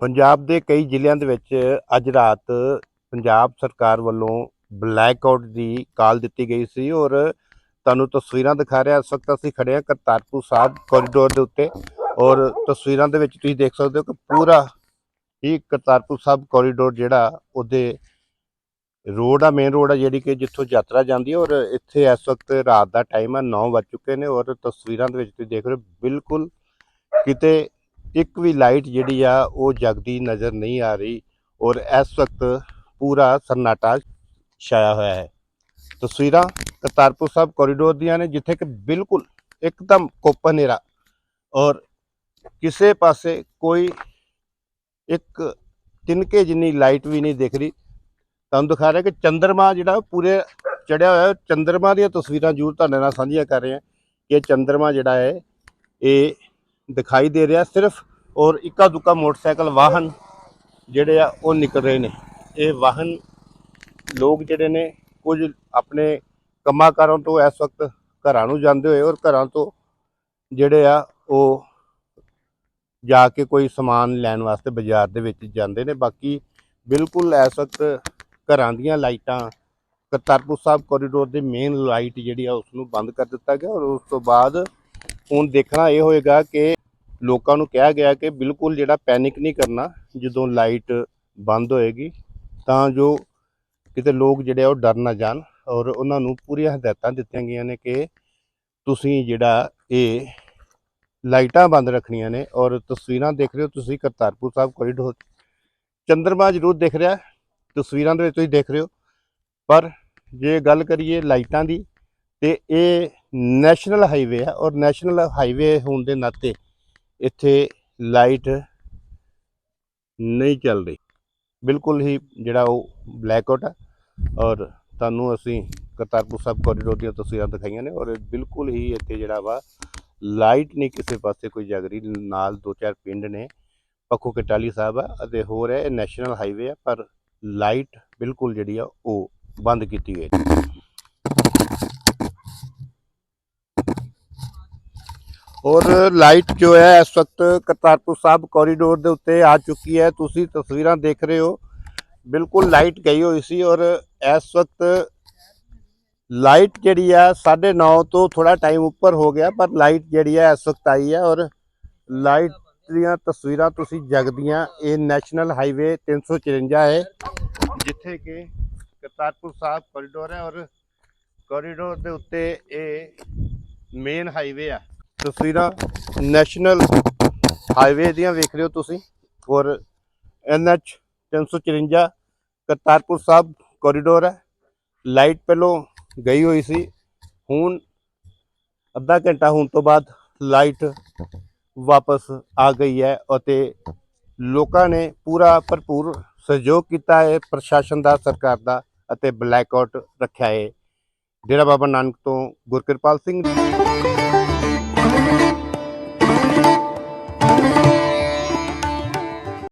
ਪੰਜਾਬ ਦੇ ਕਈ ਜ਼ਿਲ੍ਹਿਆਂ ਦੇ ਵਿੱਚ ਅੱਜ ਰਾਤ ਪੰਜਾਬ ਸਰਕਾਰ ਵੱਲੋਂ ਬਲੈਕ ਆਊਟ ਦੀ ਕਾਲ ਦਿੱਤੀ ਗਈ ਸੀ ਔਰ ਤੁਹਾਨੂੰ ਤਸਵੀਰਾਂ ਦਿਖਾ ਰਿਹਾ। ਇਸ ਵਕਤ ਅਸੀਂ ਖੜੇ ਹਾਂ ਕਰਤਾਰਪੁਰ ਸਾਹਿਬ ਕੋਰੀਡੋਰ ਦੇ ਉੱਤੇ ਔਰ ਤਸਵੀਰਾਂ ਦੇ ਵਿੱਚ ਤੁਸੀਂ ਦੇਖ ਸਕਦੇ ਹੋ ਕਿ ਪੂਰਾ ਹੀ ਕਰਤਾਰਪੁਰ ਸਾਹਿਬ ਕੋਰੀਡੋਰ ਜਿਹੜਾ ਉਹਦੇ ਰੋਡ ਆ ਮੇਨ ਰੋਡ ਆ, ਜਿਹੜੀ ਕਿ ਜਿੱਥੋਂ ਯਾਤਰਾ ਜਾਂਦੀ ਹੈ ਔਰ ਇੱਥੇ ਇਸ ਵਕਤ ਰਾਤ ਦਾ ਟਾਈਮ ਆ 9 ਵੱਜ ਚੁੱਕੇ ਨੇ ਔਰ ਤਸਵੀਰਾਂ ਦੇ ਵਿੱਚ ਤੁਸੀਂ ਦੇਖ ਰਹੇ ਹੋ ਬਿਲਕੁਲ ਕਿਤੇ ਇੱਕ ਵੀ ਲਾਈਟ ਜਿਹੜੀ ਆ, ਉਹ ਜਗਦੀ ਨਜ਼ਰ ਨਹੀਂ ਆ ਰਹੀ ਔਰ ਇਸ ਵਕਤ ਪੂਰਾ ਸਨਾਟਾ ਛਾਇਆ ਹੋਇਆ ਹੈ। ਤਸਵੀਰਾਂ ਕਰਤਾਰਪੁਰ ਸਾਹਿਬ ਕੋਰੀਡੋਰ ਦੀਆਂ ਨੇ, ਜਿੱਥੇ ਕਿ ਬਿਲਕੁਲ ਇੱਕਦਮ ਕੋਪਾ ਹਨੇਰਾ ਔਰ ਕਿਸੇ ਪਾਸੇ ਕੋਈ ਇੱਕ ਤਿੰਨਕੇ ਜਿੰਨੀ ਲਾਈਟ ਵੀ ਨਹੀਂ ਦਿਖ ਰਹੀ। ਤੁਹਾਨੂੰ ਦਿਖਾ ਰਿਹਾ ਕਿ ਚੰਦਰਮਾ ਜਿਹੜਾ ਪੂਰੇ ਚੜਿਆ ਹੋਇਆ ਚੰਦਰਮਾ ਦੀਆਂ ਤਸਵੀਰਾਂ ਜ਼ਰੂਰ ਤੁਹਾਡੇ ਨਾਲ ਸਾਂਝੀਆਂ ਕਰ ਰਹੇ ਹਾਂ ਕਿ ਚੰਦਰਮਾ ਜਿਹੜਾ ਹੈ, ਇਹ ਦਿਖਾਈ ਦੇ ਰਿਹਾ ਸਿਰਫ ਔਰ ਇੱਕਾ ਦੁੱਕਾ ਮੋਟਰਸਾਈਕਲ ਵਾਹਨ ਜਿਹੜੇ ਆ ਉਹ ਨਿਕਲ ਰਹੇ ਨੇ। ਇਹ ਵਾਹਨ ਲੋਕ ਜਿਹੜੇ ਨੇ ਕੁਝ ਆਪਣੇ ਕੰਮਾਂ ਕਾਰਾਂ ਤੋਂ ਇਸ ਵਕਤ ਘਰਾਂ ਨੂੰ ਜਾਂਦੇ ਹੋਏ ਔਰ ਘਰਾਂ ਤੋਂ ਜਿਹੜੇ ਆ ਉਹ ਜਾ ਕੇ ਕੋਈ ਸਮਾਨ ਲੈਣ ਵਾਸਤੇ ਬਾਜ਼ਾਰ ਦੇ ਵਿੱਚ ਜਾਂਦੇ ਨੇ। ਬਾਕੀ ਬਿਲਕੁਲ ਇਸ ਵਕਤ ਘਰਾਂ ਦੀਆਂ ਲਾਈਟਾਂ, ਕਰਤਾਰਪੁਰ ਸਾਹਿਬ ਕੋਰੀਡੋਰ ਦੀ ਮੇਨ ਲਾਈਟ ਜਿਹੜੀ ਆ ਉਸ ਨੂੰ ਬੰਦ ਕਰ ਦਿੱਤਾ ਗਿਆ ਔਰ ਉਸ ਤੋਂ ਬਾਅਦ ਹੁਣ ਦੇਖਣਾ ਇਹ ਹੋਏਗਾ ਕਿ ਲੋਕਾਂ ਨੂੰ ਕਿਹਾ ਗਿਆ ਕਿ ਬਿਲਕੁਲ ਜਿਹੜਾ ਪੈਨਿਕ ਨਹੀਂ ਕਰਨਾ, ਜਦੋਂ ਲਾਈਟ ਬੰਦ ਹੋਏਗੀ, ਤਾਂ ਜੋ ਕਿਤੇ ਲੋਕ ਜਿਹੜੇ ਆ ਉਹ ਡਰ ਨਾ ਜਾਣ ਔਰ ਉਹਨਾਂ ਨੂੰ ਪੂਰੀਆਂ ਹਦਾਇਤਾਂ ਦਿੱਤੀਆਂ ਗਈਆਂ ਨੇ ਕਿ ਤੁਸੀਂ ਜਿਹੜਾ ਇਹ ਲਾਈਟਾਂ ਬੰਦ ਰੱਖਣੀਆਂ ਨੇ ਔਰ ਤਸਵੀਰਾਂ ਦੇਖ ਰਹੇ ਹੋ ਤੁਸੀਂ ਕਰਤਾਰਪੁਰ ਸਾਹਿਬ ਕੋਰੀਡੋਰ ਚੰਦਰਮਾ ਜ਼ਰੂਰ ਦਿਖ ਰਿਹਾ, ਤਸਵੀਰਾਂ ਦੇ ਵਿੱਚ ਤੁਸੀਂ ਦੇਖ ਰਹੇ ਹੋ, ਪਰ ਜੇ ਗੱਲ ਕਰੀਏ ਲਾਈਟਾਂ ਦੀ, ਤੇ ਇਹ ਨੈਸ਼ਨਲ ਹਾਈਵੇ ਹੈ ਔਰ ਨੈਸ਼ਨਲ ਹਾਈਵੇ ਹੋਣ ਦੇ ਨਾਤੇ ਇੱਥੇ ਲਾਈਟ ਨਹੀਂ ਚੱਲ ਰਹੀ। ਬਿਲਕੁਲ ਹੀ ਜਿਹੜਾ ਉਹ ਬਲੈਕ ਆਊਟ ਹੈ ਔਰ ਤੁਹਾਨੂੰ ਅਸੀਂ ਕਰਤਾਰਪੁਰ ਸਾਹਿਬ ਕੋਰੀਡੋਰ ਦੀਆਂ ਤਸਵੀਰਾਂ ਦਿਖਾਈਆਂ ਨੇ ਔਰ ਬਿਲਕੁਲ ਹੀ ਇੱਥੇ ਜਿਹੜਾ ਵਾ ਲਾਈਟ ਨਹੀਂ ਕਿਸੇ ਪਾਸੇ ਕੋਈ ਜਗ ਰਹੀ। ਨਾਲ ਦੋ ਚਾਰ ਪਿੰਡ ਨੇ, ਪੱਖੋ ਕਟਾਲੀ ਸਾਹਿਬ ਆ ਅਤੇ ਹੋਰ ਹੈ, ਇਹ ਨੈਸ਼ਨਲ ਹਾਈਵੇ ਆ, ਪਰ ਲਾਈਟ ਬਿਲਕੁਲ ਜਿਹੜੀ ਆ ਉਹ ਬੰਦ ਕੀਤੀ ਗਈ। ਔਰ ਲਾਈਟ ਜੋ ਹੈ ਇਸ ਵਕਤ ਕਰਤਾਰਪੁਰ ਸਾਹਿਬ ਕੋਰੀਡੋਰ ਦੇ ਉੱਤੇ ਆ ਚੁੱਕੀ ਹੈ। ਤੁਸੀਂ ਤਸਵੀਰਾਂ ਦੇਖ ਰਹੇ ਹੋ। ਬਿਲਕੁਲ ਲਾਈਟ ਗਈ ਹੋਈ ਸੀ ਔਰ ਇਸ ਵਕਤ ਲਾਈਟ ਜਿਹੜੀ ਆ 9:30 ਤੋਂ ਥੋੜਾ ਟਾਈਮ ਉੱਪਰ ਹੋ ਗਿਆ, ਪਰ ਲਾਈਟ ਜਿਹੜੀ ਆ ਇਸ ਵਕਤ ਆਈ ਹੈ ਔਰ ਲਾਈਟ ਦੀਆਂ ਤਸਵੀਰਾਂ ਤੁਸੀਂ ਜਗਦੀਆਂ। ਇਹ ਨੈਸ਼ਨਲ ਹਾਈਵੇ 354 ਹੈ, ਜਿੱਥੇ ਕਿ ਕਰਤਾਰਪੁਰ ਸਾਹਿਬ ਕੋਰੀਡੋਰ ਹੈ ਔਰ ਕੋਰੀਡੋਰ ਦੇ ਉੱਤੇ ਇਹ ਮੇਨ ਹਾਈਵੇ ਆ। ਤਸਵੀਰਾਂ ਨੈਸ਼ਨਲ ਹਾਈਵੇ ਦੀਆਂ ਵੇਖ ਰਹੇ ਹੋ ਤੁਸੀਂ, ਔਰ ਐਨਐਚ 354 ਕਰਤਾਰਪੁਰ ਸਾਹਿਬ ਕੋਰੀਡੋਰ ਹੈ। ਲਾਈਟ ਪਹਿਲੋਂ ਗਈ ਹੋਈ ਸੀ, ਹੁਣ ਅੱਧਾ ਘੰਟਾ ਹੋਣ ਤੋਂ ਬਾਅਦ ਲਾਈਟ ਵਾਪਸ ਆ ਗਈ ਹੈ ਅਤੇ ਲੋਕਾਂ ਨੇ ਪੂਰਾ ਭਰਪੂਰ ਸਹਿਯੋਗ ਕੀਤਾ ਹੈ, ਪ੍ਰਸ਼ਾਸਨ ਦਾ, ਸਰਕਾਰ ਦਾ ਅਤੇ ਬਲੈਕ ਆਊਟ ਰੱਖਿਆ ਹੈ। ਡੇਰਾ ਬਾਬਾ ਨਾਨਕ ਤੋਂ ਗੁਰਕਿਰਪਾਲ ਸਿੰਘ